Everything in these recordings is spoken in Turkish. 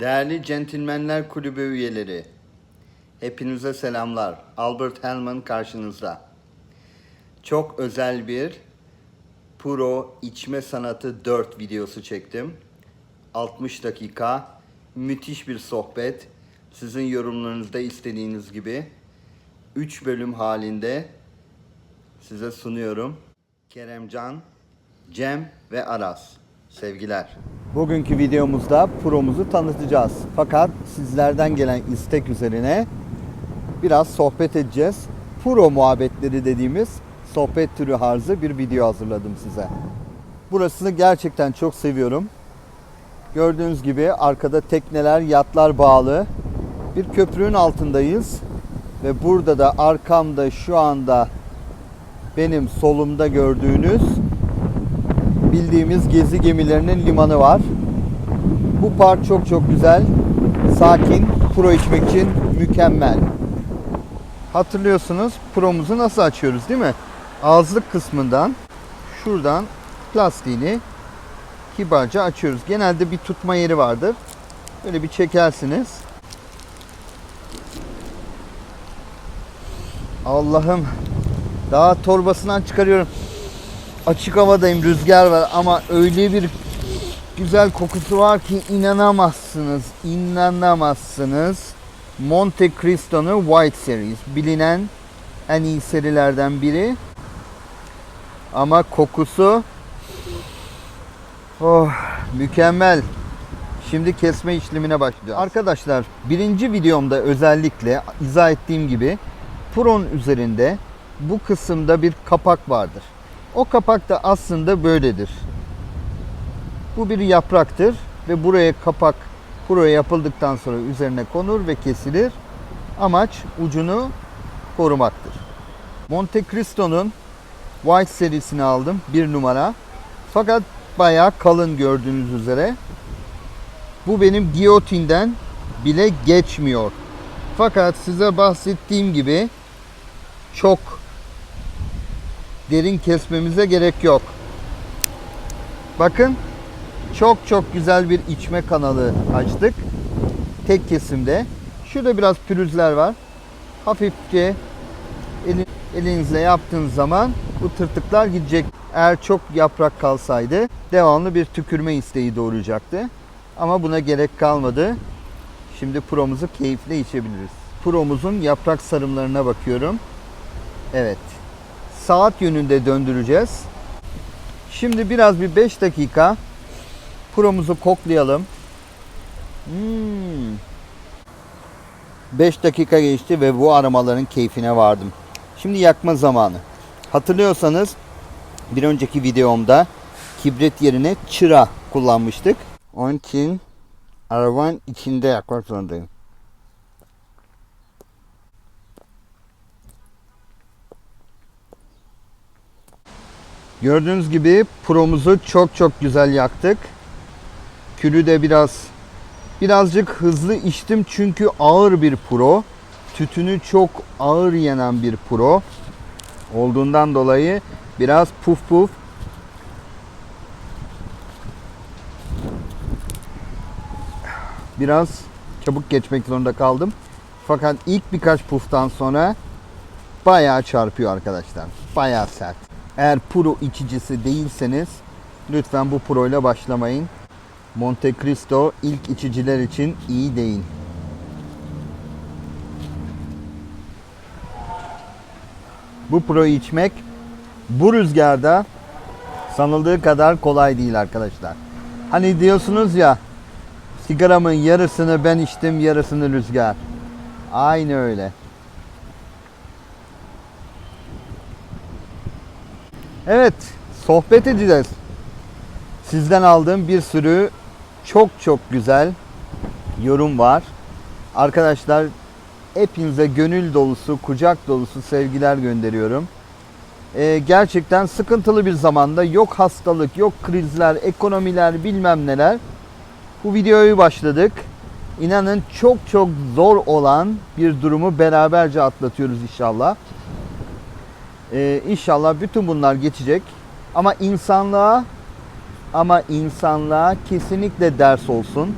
Değerli Centilmenler Kulübü üyeleri, hepinize selamlar. Albert Hellman karşınızda. Çok özel bir Pro İçme Sanatı 4 videosu çektim. 60 dakika, müthiş bir sohbet. Sizin yorumlarınızda istediğiniz gibi 3 bölüm halinde size sunuyorum. Keremcan, Cem ve Aras. Sevgiler. Bugünkü videomuzda Pro'muzu tanıtacağız. Fakat sizlerden gelen istek üzerine biraz sohbet edeceğiz. Pro muhabbetleri dediğimiz sohbet türü harzı bir video hazırladım size. Burasını gerçekten çok seviyorum. Gördüğünüz gibi arkada tekneler, yatlar bağlı. Bir köprünün altındayız. Ve burada da arkamda şu anda benim solumda gördüğünüz bildiğimiz gezi gemilerinin limanı var. Bu park çok çok güzel. Sakin, pro içmek için mükemmel. Hatırlıyorsunuz promuzu nasıl açıyoruz değil mi? Ağızlık kısmından şuradan plastiğini kibarca açıyoruz. Genelde bir tutma yeri vardır. Böyle bir çekersiniz. Allah'ım daha torbasından çıkarıyorum. Açık havadayım, rüzgar var ama öyle bir güzel kokusu var ki inanamazsınız. inanamazsınız. Monte Cristo'nun White Series bilinen en iyi serilerden biri. Ama kokusu oh, mükemmel. Şimdi kesme işlemine başlayacağız. Arkadaşlar birinci videomda özellikle izah ettiğim gibi Pro'nun üzerinde bu kısımda bir kapak vardır. O kapak da aslında böyledir. Bu bir yapraktır ve buraya kapak Pro'ya yapıldıktan sonra üzerine konur ve kesilir. Amaç ucunu korumaktır. Monte Cristo'nun White serisini aldım. Bir numara. Fakat bayağı kalın gördüğünüz üzere. Bu benim giyotinden bile geçmiyor. Fakat size bahsettiğim gibi çok derin kesmemize gerek yok. Bakın çok çok güzel bir içme kanalı açtık. Tek kesimde. Şurada biraz pürüzler var. Hafifçe eli- elinizle yaptığınız zaman bu tırtıklar gidecek. Eğer çok yaprak kalsaydı devamlı bir tükürme isteği doğuracaktı. Ama buna gerek kalmadı. Şimdi promuzu keyifle içebiliriz. Promuzun yaprak sarımlarına bakıyorum. Evet. Saat yönünde döndüreceğiz. Şimdi biraz bir 5 dakika promuzu koklayalım. Hmm. 5 dakika geçti ve bu aromaların keyfine vardım. Şimdi yakma zamanı. Hatırlıyorsanız bir önceki videomda kibrit yerine çıra kullanmıştık. Onun için arabanın içinde yakmak zorundayım. Gördüğünüz gibi promuzu çok çok güzel yaktık. Külü de biraz birazcık hızlı içtim çünkü ağır bir pro. Tütünü çok ağır yenen bir pro olduğundan dolayı biraz puf puf biraz çabuk geçmek zorunda kaldım. Fakat ilk birkaç puftan sonra bayağı çarpıyor arkadaşlar. Bayağı sert. Eğer pro içicisi değilseniz lütfen bu pro ile başlamayın. Monte Cristo ilk içiciler için iyi değil. Bu pro içmek bu rüzgarda sanıldığı kadar kolay değil arkadaşlar. Hani diyorsunuz ya sigaramın yarısını ben içtim yarısını rüzgar. Aynı öyle. Evet, sohbet edeceğiz. Sizden aldığım bir sürü çok çok güzel yorum var. Arkadaşlar hepinize gönül dolusu, kucak dolusu sevgiler gönderiyorum. Ee, gerçekten sıkıntılı bir zamanda yok hastalık, yok krizler, ekonomiler bilmem neler. Bu videoyu başladık. İnanın çok çok zor olan bir durumu beraberce atlatıyoruz inşallah. Ee, inşallah bütün bunlar geçecek. Ama insanlığa ama insanlığa kesinlikle ders olsun.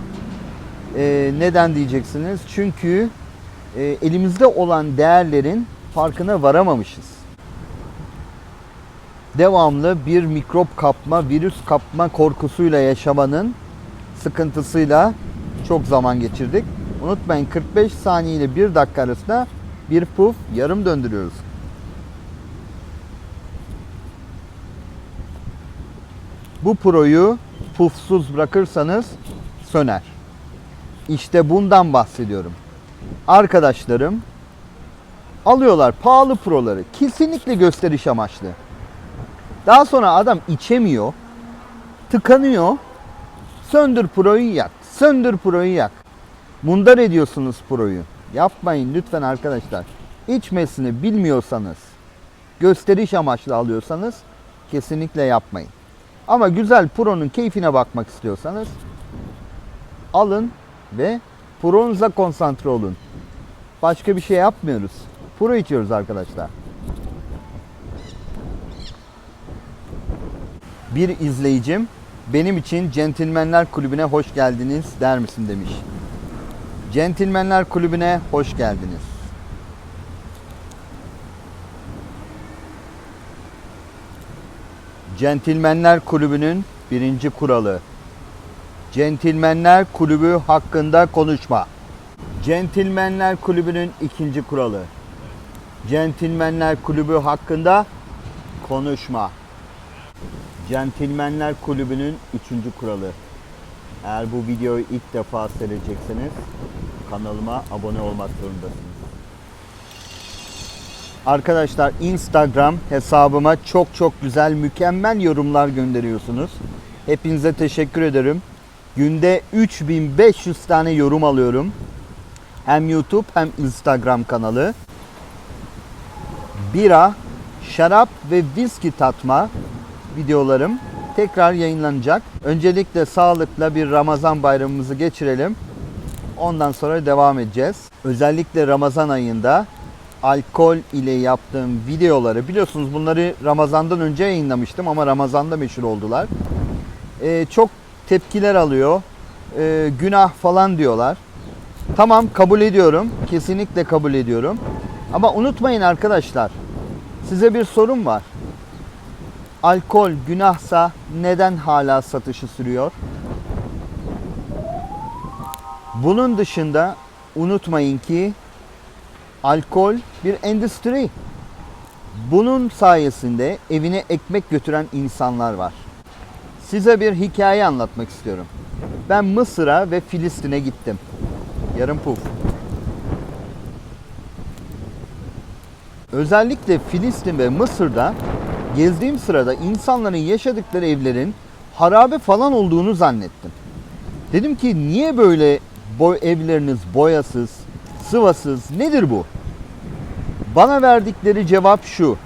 Ee, neden diyeceksiniz? Çünkü e, elimizde olan değerlerin farkına varamamışız. Devamlı bir mikrop kapma, virüs kapma korkusuyla yaşamanın sıkıntısıyla çok zaman geçirdik. Unutmayın 45 saniye ile 1 dakika arasında bir puf yarım döndürüyoruz. Bu proyu pufsuz bırakırsanız söner. İşte bundan bahsediyorum. Arkadaşlarım alıyorlar pahalı proları. Kesinlikle gösteriş amaçlı. Daha sonra adam içemiyor. Tıkanıyor. Söndür proyu yak. Söndür proyu yak. Mundar ediyorsunuz proyu. Yapmayın lütfen arkadaşlar. İçmesini bilmiyorsanız, gösteriş amaçlı alıyorsanız kesinlikle yapmayın. Ama güzel Pro'nun keyfine bakmak istiyorsanız alın ve Pro'nuza konsantre olun. Başka bir şey yapmıyoruz. Pro içiyoruz arkadaşlar. Bir izleyicim benim için Centilmenler Kulübü'ne hoş geldiniz der misin demiş. Centilmenler Kulübü'ne hoş geldiniz. Centilmenler Kulübü'nün birinci kuralı. Centilmenler Kulübü hakkında konuşma. Centilmenler Kulübü'nün ikinci kuralı. Centilmenler Kulübü hakkında konuşma. Centilmenler Kulübü'nün üçüncü kuralı. Eğer bu videoyu ilk defa seyredecekseniz kanalıma abone olmak zorundasınız. Arkadaşlar Instagram hesabıma çok çok güzel mükemmel yorumlar gönderiyorsunuz. Hepinize teşekkür ederim. Günde 3500 tane yorum alıyorum. Hem YouTube hem Instagram kanalı. Bira, şarap ve viski tatma videolarım tekrar yayınlanacak. Öncelikle sağlıkla bir Ramazan bayramımızı geçirelim. Ondan sonra devam edeceğiz. Özellikle Ramazan ayında alkol ile yaptığım videoları biliyorsunuz bunları Ramazan'dan önce yayınlamıştım ama Ramazan'da meşhur oldular. Ee, çok tepkiler alıyor. Ee, günah falan diyorlar. Tamam kabul ediyorum. Kesinlikle kabul ediyorum. Ama unutmayın arkadaşlar. Size bir sorum var. Alkol günahsa neden hala satışı sürüyor? Bunun dışında unutmayın ki alkol bir endüstri. Bunun sayesinde evine ekmek götüren insanlar var. Size bir hikaye anlatmak istiyorum. Ben Mısır'a ve Filistin'e gittim. Yarım puf. Özellikle Filistin ve Mısır'da gezdiğim sırada insanların yaşadıkları evlerin harabe falan olduğunu zannettim. Dedim ki niye böyle boy evleriniz boyasız, sıvasız nedir bu? Bana verdikleri cevap şu.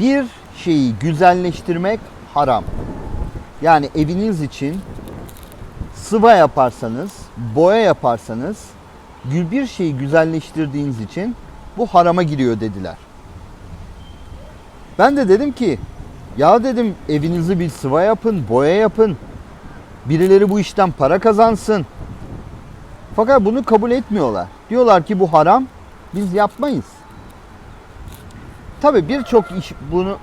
Bir şeyi güzelleştirmek haram. Yani eviniz için sıva yaparsanız, boya yaparsanız bir şeyi güzelleştirdiğiniz için bu harama giriyor dediler. Ben de dedim ki ya dedim evinizi bir sıva yapın, boya yapın. Birileri bu işten para kazansın. Fakat bunu kabul etmiyorlar. Diyorlar ki bu haram. Biz yapmayız. Tabi birçok iş bunu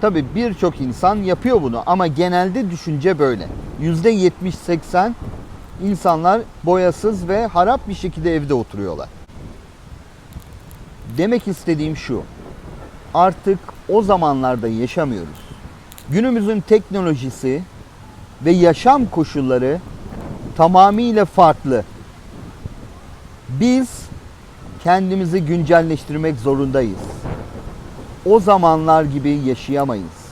tabi birçok insan yapıyor bunu ama genelde düşünce böyle. Yüzde 70-80 insanlar boyasız ve harap bir şekilde evde oturuyorlar. Demek istediğim şu. Artık o zamanlarda yaşamıyoruz. Günümüzün teknolojisi ve yaşam koşulları tamamıyla farklı. Biz kendimizi güncelleştirmek zorundayız. O zamanlar gibi yaşayamayız.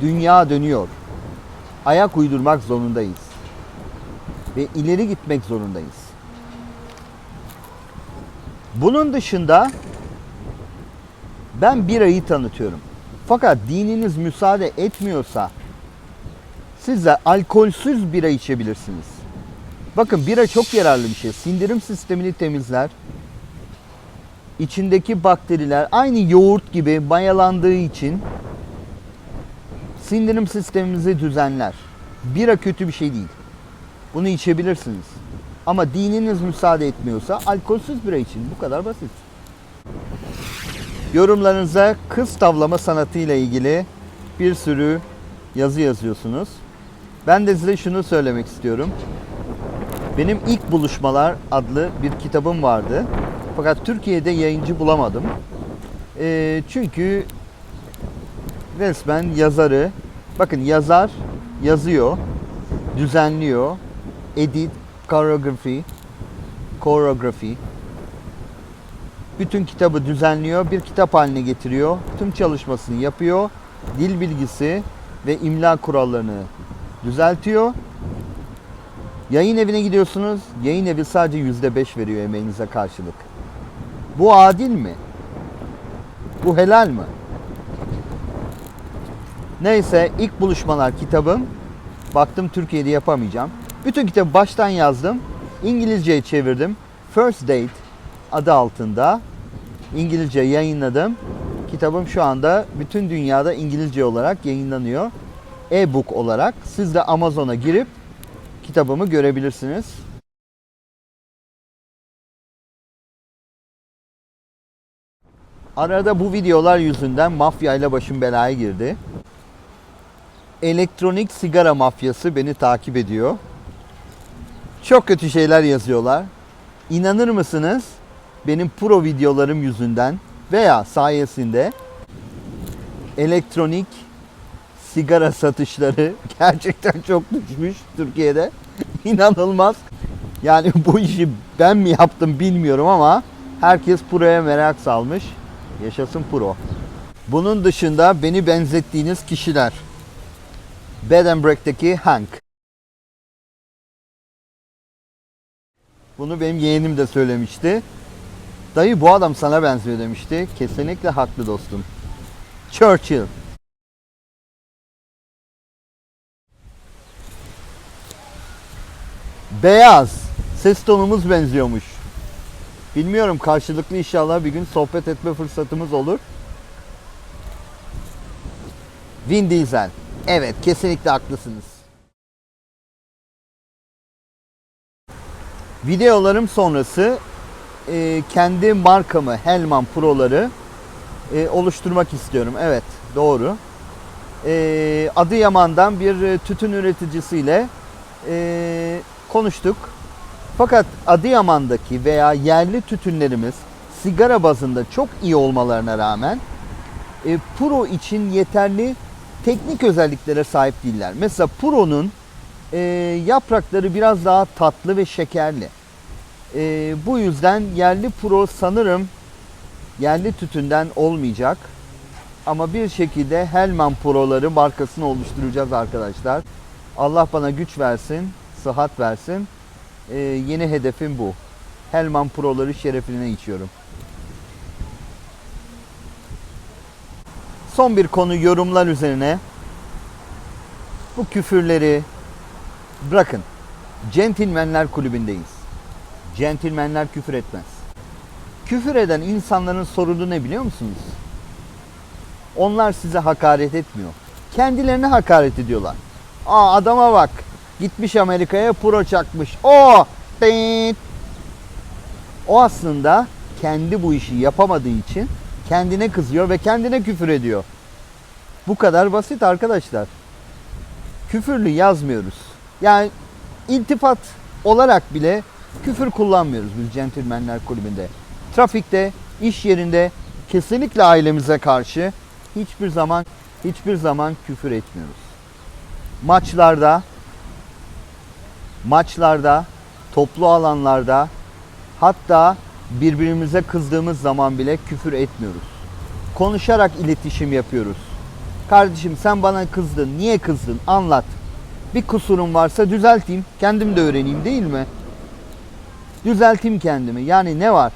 Dünya dönüyor. Ayak uydurmak zorundayız. Ve ileri gitmek zorundayız. Bunun dışında ben birayı tanıtıyorum. Fakat dininiz müsaade etmiyorsa siz de alkolsüz bira içebilirsiniz. Bakın bira çok yararlı bir şey. Sindirim sistemini temizler. İçindeki bakteriler aynı yoğurt gibi mayalandığı için Sindirim sistemimizi düzenler. Bira kötü bir şey değil. Bunu içebilirsiniz. Ama dininiz müsaade etmiyorsa alkolsüz bira için. Bu kadar basit. Yorumlarınıza kız tavlama sanatıyla ilgili bir sürü yazı yazıyorsunuz. Ben de size şunu söylemek istiyorum. Benim ilk buluşmalar adlı bir kitabım vardı. Fakat Türkiye'de yayıncı bulamadım. Ee, çünkü resmen yazarı, bakın yazar yazıyor, düzenliyor, edit, choreography, choreography, bütün kitabı düzenliyor, bir kitap haline getiriyor, tüm çalışmasını yapıyor, dil bilgisi ve imla kurallarını düzeltiyor. Yayın evine gidiyorsunuz, yayın evi sadece yüzde beş veriyor emeğinize karşılık. Bu adil mi? Bu helal mi? Neyse ilk buluşmalar kitabım. Baktım Türkiye'de yapamayacağım. Bütün kitabı baştan yazdım. İngilizceye çevirdim. First Date adı altında İngilizce yayınladım. Kitabım şu anda bütün dünyada İngilizce olarak yayınlanıyor. E-book olarak. Siz de Amazon'a girip kitabımı görebilirsiniz. Arada bu videolar yüzünden mafyayla başım belaya girdi. Elektronik sigara mafyası beni takip ediyor. Çok kötü şeyler yazıyorlar. İnanır mısınız? Benim pro videolarım yüzünden veya sayesinde elektronik sigara satışları gerçekten çok düşmüş Türkiye'de. İnanılmaz. Yani bu işi ben mi yaptım bilmiyorum ama herkes Pro'ya merak salmış. Yaşasın Pro. Bunun dışında beni benzettiğiniz kişiler. Bed and Break'teki Hank. Bunu benim yeğenim de söylemişti. Dayı bu adam sana benziyor demişti. Kesinlikle haklı dostum. Churchill. Beyaz. Ses tonumuz benziyormuş. Bilmiyorum karşılıklı inşallah bir gün sohbet etme fırsatımız olur. Vin Diesel. Evet kesinlikle haklısınız. Videolarım sonrası e, kendi markamı Hellman Pro'ları e, oluşturmak istiyorum. Evet doğru. E, Adıyaman'dan bir e, tütün üreticisiyle e, konuştuk. Fakat Adıyaman'daki veya yerli tütünlerimiz sigara bazında çok iyi olmalarına rağmen e, Pro için yeterli teknik özelliklere sahip değiller. Mesela Pro'nun e, yaprakları biraz daha tatlı ve şekerli. E, bu yüzden yerli Pro sanırım yerli tütünden olmayacak. Ama bir şekilde Hellman Pro'ları markasını oluşturacağız arkadaşlar. Allah bana güç versin, sıhhat versin. Ee, yeni hedefim bu. Hellman Pro'ları şerefine içiyorum. Son bir konu yorumlar üzerine. Bu küfürleri bırakın. Centilmenler kulübündeyiz. Centilmenler küfür etmez. Küfür eden insanların sorunu ne biliyor musunuz? Onlar size hakaret etmiyor. Kendilerine hakaret ediyorlar. Aa adama bak. Gitmiş Amerika'ya pro çakmış. O. O aslında kendi bu işi yapamadığı için kendine kızıyor ve kendine küfür ediyor. Bu kadar basit arkadaşlar. Küfürlü yazmıyoruz. Yani iltifat olarak bile küfür kullanmıyoruz biz Centilmenler Kulübü'nde. Trafikte, iş yerinde kesinlikle ailemize karşı hiçbir zaman hiçbir zaman küfür etmiyoruz. Maçlarda maçlarda, toplu alanlarda hatta birbirimize kızdığımız zaman bile küfür etmiyoruz. Konuşarak iletişim yapıyoruz. Kardeşim sen bana kızdın. Niye kızdın? Anlat. Bir kusurum varsa düzelteyim. Kendim de öğreneyim değil mi? Düzelteyim kendimi. Yani ne var?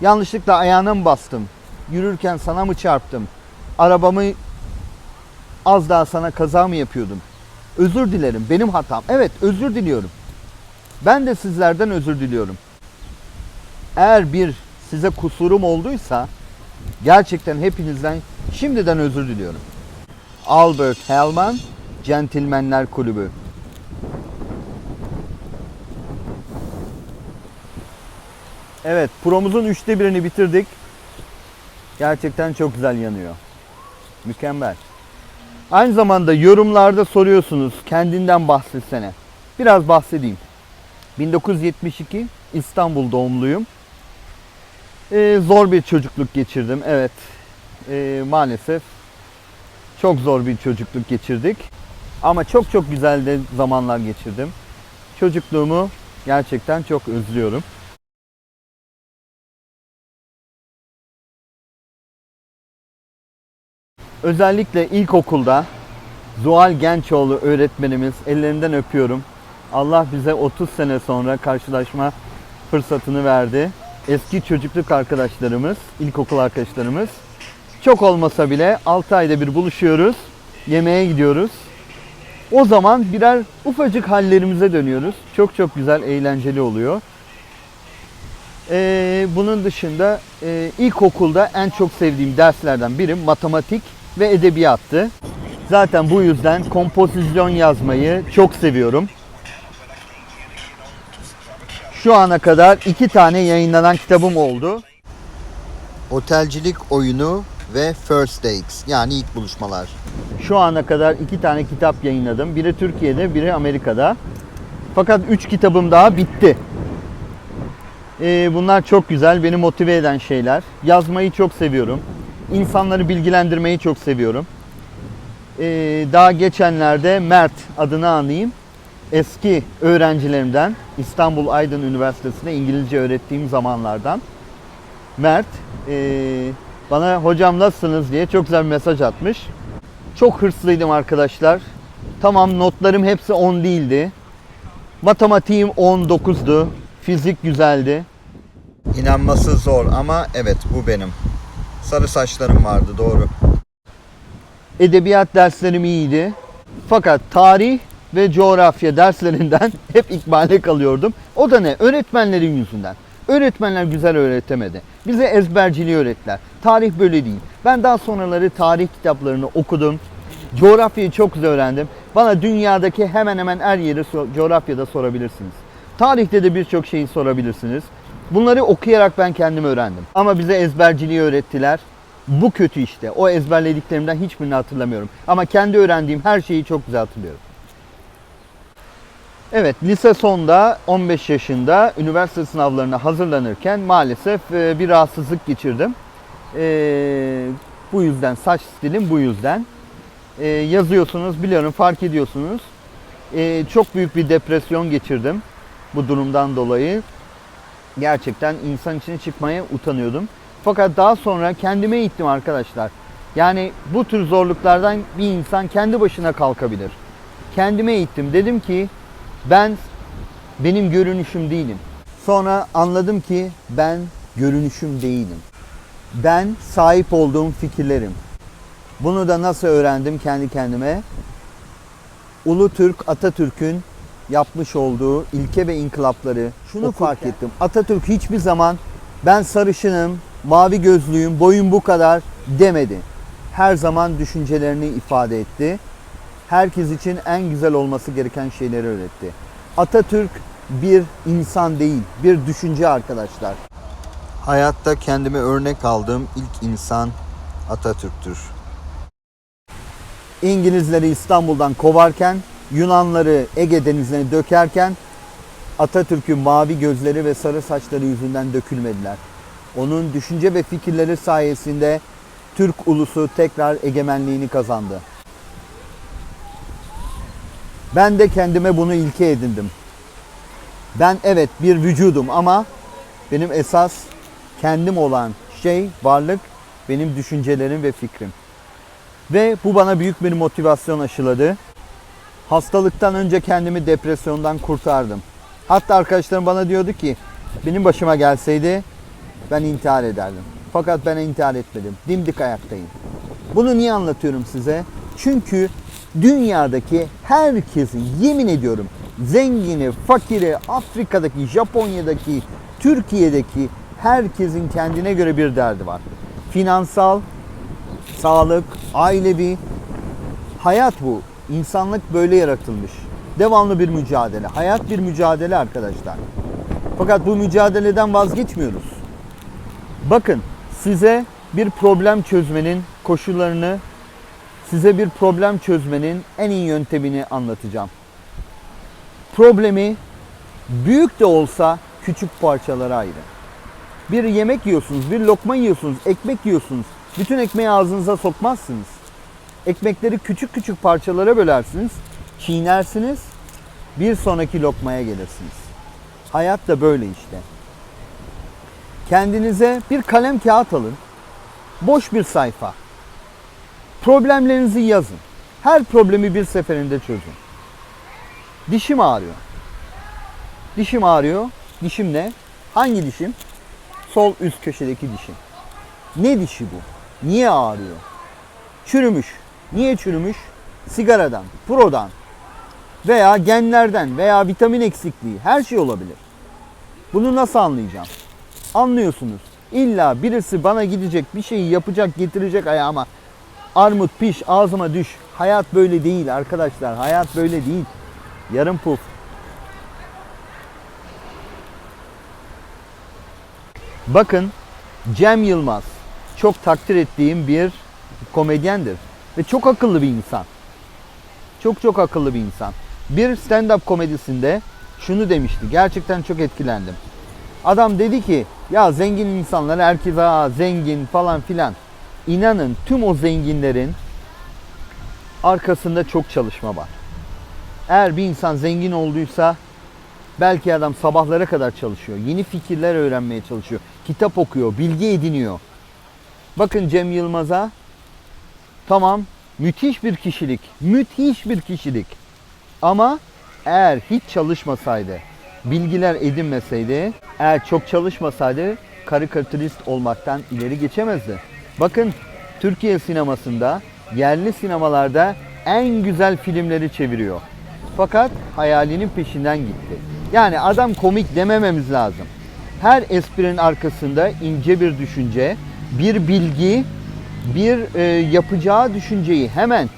Yanlışlıkla ayağına mı bastım? Yürürken sana mı çarptım? Arabamı az daha sana kaza mı yapıyordum? Özür dilerim. Benim hatam. Evet özür diliyorum. Ben de sizlerden özür diliyorum. Eğer bir size kusurum olduysa gerçekten hepinizden şimdiden özür diliyorum. Albert Hellman Centilmenler Kulübü. Evet, promuzun üçte birini bitirdik. Gerçekten çok güzel yanıyor. Mükemmel. Aynı zamanda yorumlarda soruyorsunuz kendinden bahsetsene. Biraz bahsedeyim. 1972 İstanbul doğumluyum. Ee, zor bir çocukluk geçirdim. Evet. Ee, maalesef çok zor bir çocukluk geçirdik. Ama çok çok güzel de zamanlar geçirdim. Çocukluğumu gerçekten çok özlüyorum. Özellikle ilkokulda Zuhal Gençoğlu öğretmenimiz ellerinden öpüyorum. Allah bize 30 sene sonra karşılaşma fırsatını verdi. Eski çocukluk arkadaşlarımız, ilkokul arkadaşlarımız. Çok olmasa bile 6 ayda bir buluşuyoruz. Yemeğe gidiyoruz. O zaman birer ufacık hallerimize dönüyoruz. Çok çok güzel, eğlenceli oluyor. Ee, bunun dışında e, ilkokulda en çok sevdiğim derslerden biri matematik ve edebiyattı. Zaten bu yüzden kompozisyon yazmayı çok seviyorum. Şu ana kadar iki tane yayınlanan kitabım oldu. Otelcilik oyunu ve First Dates yani ilk buluşmalar. Şu ana kadar iki tane kitap yayınladım. Biri Türkiye'de, biri Amerika'da. Fakat üç kitabım daha bitti. Ee, bunlar çok güzel, beni motive eden şeyler. Yazmayı çok seviyorum. İnsanları bilgilendirmeyi çok seviyorum. Ee, daha geçenlerde Mert adını anayım. Eski öğrencilerimden İstanbul Aydın Üniversitesi'nde İngilizce öğrettiğim zamanlardan Mert ee, bana hocam nasılsınız diye çok güzel bir mesaj atmış. Çok hırslıydım arkadaşlar. Tamam notlarım hepsi 10 değildi. Matematiğim 19'du. Fizik güzeldi. İnanması zor ama evet bu benim. Sarı saçlarım vardı doğru. Edebiyat derslerim iyiydi. Fakat tarih ve coğrafya derslerinden hep ikbale kalıyordum. O da ne? Öğretmenlerin yüzünden. Öğretmenler güzel öğretemedi. Bize ezberciliği öğrettiler. Tarih böyle değil. Ben daha sonraları tarih kitaplarını okudum. Coğrafyayı çok güzel öğrendim. Bana dünyadaki hemen hemen her yeri coğrafyada sorabilirsiniz. Tarihte de birçok şeyi sorabilirsiniz. Bunları okuyarak ben kendim öğrendim. Ama bize ezberciliği öğrettiler. Bu kötü işte. O ezberlediklerimden hiçbirini hatırlamıyorum. Ama kendi öğrendiğim her şeyi çok güzel hatırlıyorum. Evet, lise sonda 15 yaşında üniversite sınavlarına hazırlanırken maalesef e, bir rahatsızlık geçirdim. E, bu yüzden saç stilim bu yüzden. E, yazıyorsunuz, biliyorum fark ediyorsunuz. E, çok büyük bir depresyon geçirdim bu durumdan dolayı. Gerçekten insan içine çıkmaya utanıyordum. Fakat daha sonra kendime ittim arkadaşlar. Yani bu tür zorluklardan bir insan kendi başına kalkabilir. Kendime ittim. Dedim ki ben benim görünüşüm değilim. Sonra anladım ki ben görünüşüm değilim. Ben sahip olduğum fikirlerim. Bunu da nasıl öğrendim kendi kendime? Ulu Türk Atatürk'ün yapmış olduğu ilke ve inkılapları şunu fark ettim. Atatürk hiçbir zaman ben sarışınım, mavi gözlüyüm, boyum bu kadar demedi. Her zaman düşüncelerini ifade etti. Herkes için en güzel olması gereken şeyleri öğretti. Atatürk bir insan değil, bir düşünce arkadaşlar. Hayatta kendime örnek aldığım ilk insan Atatürk'tür. İngilizleri İstanbul'dan kovarken, Yunanları Ege denizine dökerken Atatürk'ün mavi gözleri ve sarı saçları yüzünden dökülmediler. Onun düşünce ve fikirleri sayesinde Türk ulusu tekrar egemenliğini kazandı. Ben de kendime bunu ilke edindim. Ben evet bir vücudum ama benim esas kendim olan şey, varlık benim düşüncelerim ve fikrim. Ve bu bana büyük bir motivasyon aşıladı. Hastalıktan önce kendimi depresyondan kurtardım. Hatta arkadaşlarım bana diyordu ki benim başıma gelseydi ben intihar ederdim. Fakat ben intihar etmedim. Dimdik ayaktayım. Bunu niye anlatıyorum size? Çünkü dünyadaki herkesin yemin ediyorum zengini, fakiri, Afrika'daki, Japonya'daki, Türkiye'deki herkesin kendine göre bir derdi var. Finansal, sağlık, ailevi Hayat bu. İnsanlık böyle yaratılmış. Devamlı bir mücadele. Hayat bir mücadele arkadaşlar. Fakat bu mücadeleden vazgeçmiyoruz. Bakın size bir problem çözmenin koşullarını, size bir problem çözmenin en iyi yöntemini anlatacağım. Problemi büyük de olsa küçük parçalara ayırın. Bir yemek yiyorsunuz, bir lokma yiyorsunuz, ekmek yiyorsunuz. Bütün ekmeği ağzınıza sokmazsınız. Ekmekleri küçük küçük parçalara bölersiniz, çiğnersiniz, bir sonraki lokmaya gelirsiniz. Hayat da böyle işte. Kendinize bir kalem kağıt alın. Boş bir sayfa. Problemlerinizi yazın. Her problemi bir seferinde çözün. Dişim ağrıyor. Dişim ağrıyor. Dişim ne? Hangi dişim? Sol üst köşedeki dişim. Ne dişi bu? Niye ağrıyor? Çürümüş. Niye çürümüş? Sigaradan, prodan veya genlerden veya vitamin eksikliği her şey olabilir. Bunu nasıl anlayacağım? Anlıyorsunuz. İlla birisi bana gidecek bir şeyi yapacak getirecek ayağıma. Armut piş ağzıma düş. Hayat böyle değil arkadaşlar. Hayat böyle değil. Yarım puf. Bakın Cem Yılmaz çok takdir ettiğim bir komedyendir ve çok akıllı bir insan. Çok çok akıllı bir insan. Bir stand-up komedisinde şunu demişti. Gerçekten çok etkilendim. Adam dedi ki ya zengin insanlar herkes aa zengin falan filan. İnanın tüm o zenginlerin arkasında çok çalışma var. Eğer bir insan zengin olduysa belki adam sabahlara kadar çalışıyor. Yeni fikirler öğrenmeye çalışıyor. Kitap okuyor, bilgi ediniyor. Bakın Cem Yılmaz'a tamam müthiş bir kişilik, müthiş bir kişilik. Ama eğer hiç çalışmasaydı, bilgiler edinmeseydi, eğer çok çalışmasaydı karikatürist olmaktan ileri geçemezdi. Bakın Türkiye sinemasında, yerli sinemalarda en güzel filmleri çeviriyor. Fakat hayalinin peşinden gitti. Yani adam komik demememiz lazım. Her esprinin arkasında ince bir düşünce, bir bilgi, bir e, yapacağı düşünceyi hemen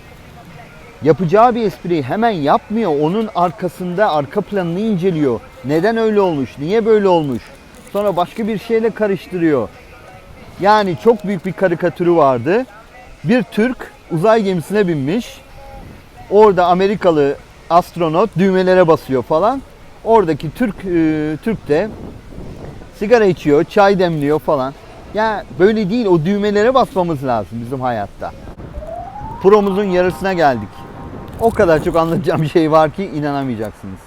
yapacağı bir espriyi hemen yapmıyor. Onun arkasında arka planını inceliyor. Neden öyle olmuş? Niye böyle olmuş? Sonra başka bir şeyle karıştırıyor. Yani çok büyük bir karikatürü vardı. Bir Türk uzay gemisine binmiş. Orada Amerikalı astronot düğmelere basıyor falan. Oradaki Türk e, Türk de sigara içiyor, çay demliyor falan. Ya böyle değil o düğmelere basmamız lazım bizim hayatta. Promuzun yarısına geldik. O kadar çok anlatacağım şey var ki inanamayacaksınız.